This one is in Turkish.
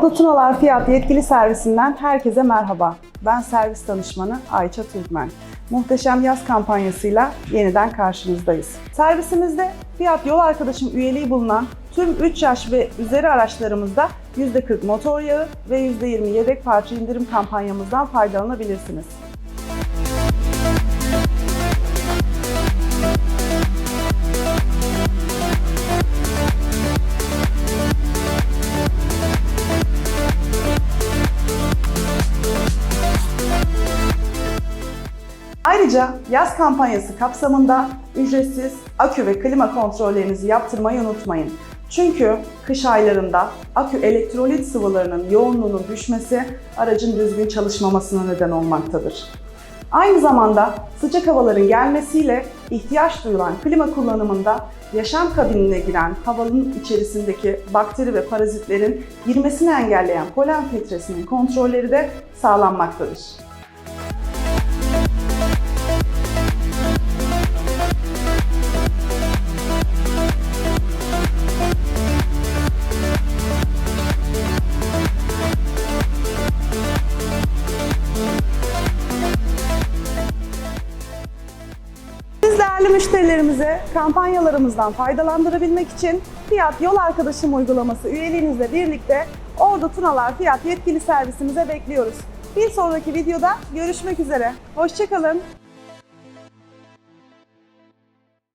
Ordu Tunalar Fiyat Yetkili Servisinden herkese merhaba. Ben servis danışmanı Ayça Türkmen. Muhteşem yaz kampanyasıyla yeniden karşınızdayız. Servisimizde Fiyat Yol Arkadaşım üyeliği bulunan tüm 3 yaş ve üzeri araçlarımızda %40 motor yağı ve %20 yedek parça indirim kampanyamızdan faydalanabilirsiniz. Ayrıca yaz kampanyası kapsamında ücretsiz akü ve klima kontrollerinizi yaptırmayı unutmayın. Çünkü kış aylarında akü elektrolit sıvılarının yoğunluğunun düşmesi aracın düzgün çalışmamasına neden olmaktadır. Aynı zamanda sıcak havaların gelmesiyle ihtiyaç duyulan klima kullanımında yaşam kabinine giren havanın içerisindeki bakteri ve parazitlerin girmesini engelleyen polen filtresinin kontrolleri de sağlanmaktadır. Değerli müşterilerimize kampanyalarımızdan faydalandırabilmek için Fiyat Yol Arkadaşım uygulaması üyeliğinizle birlikte Ordu Tunalar Fiyat yetkili servisimize bekliyoruz. Bir sonraki videoda görüşmek üzere. Hoşçakalın.